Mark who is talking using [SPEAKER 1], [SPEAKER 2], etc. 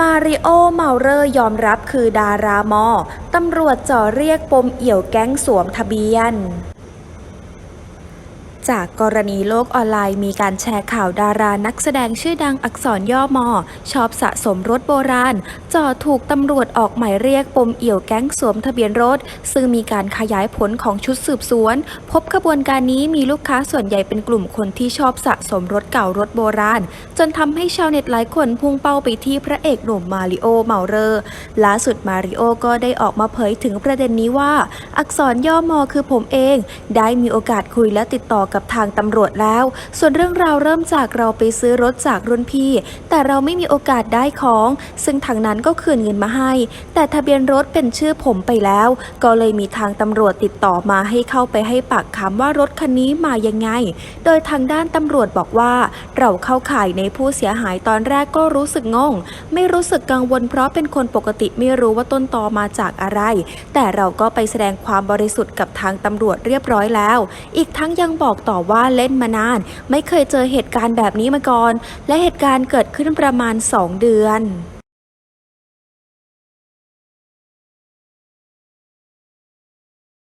[SPEAKER 1] มาริโอ เมาเลอร์ยอมรับคือดารามอ ตำรวจจ่อเรียกปมเอี่ยวแก๊งสวมทะเบียน จากกรณีโลกออนไลน์มีการแชร์ข่าวดารานักแสดงชื่อดังอักษรย่อมอ ชอบสะสมรถโบราณจ่อถูกตำรวจออกหมายเรียกปมเอี่ยวแก๊งสวมทะเบียนรถ ซึ่งมีการขยายผลของชุดสืบสวน พบขบวนการนี้มีลูกค้าส่วนใหญ่เป็นกลุ่มคนที่ชอบสะสมรถเก่ารถโบราณ จนทำให้ชาวเน็ตหลายคนพุ่งเป้าไปที่พระเอกหนุ่มมาริโอเมาเรอร์ล่าสุดมาริโอก็ได้ออกมาเผยถึงประเด็นนี้ว่า อักษรย่อมอคือผมเอง ได้มีโอกาสคุยและติดต่อกับทางตำรวจแล้ว ส่วนเรื่องราวเริ่มจากเราไปซื้อรถจากรุ่นพี่ แต่เราไม่มีโอกาสได้ของ ซึ่งทางนั้นก็คืนเงินมาให้ แต่ทะเบียนรถเป็นชื่อผมไปแล้ว ก็เลยมีทางตำรวจติดต่อมาให้เข้าไปให้ปากคำว่ารถคันนี้มายังไง โดยทางด้านตำรวจบอกว่า เราเข้าข่ายในผู้เสียหายตอนแรกก็รู้สึกงง ไม่รู้สึกกังวลเพราะเป็นคนปกติไม่รู้ว่าต้นตอมาจากอะไร แต่เราก็ไปแสดงความบริสุทธิ์กับทางตำรวจเรียบร้อยแล้ว อีกทั้งยังบอกต่อว่าเล่นมานาน ไม่เคยเจอเหตุการณ์แบบนี้มาก่อน และเหตุการณ์เกิดขึ้นประมาณ 2 เดือน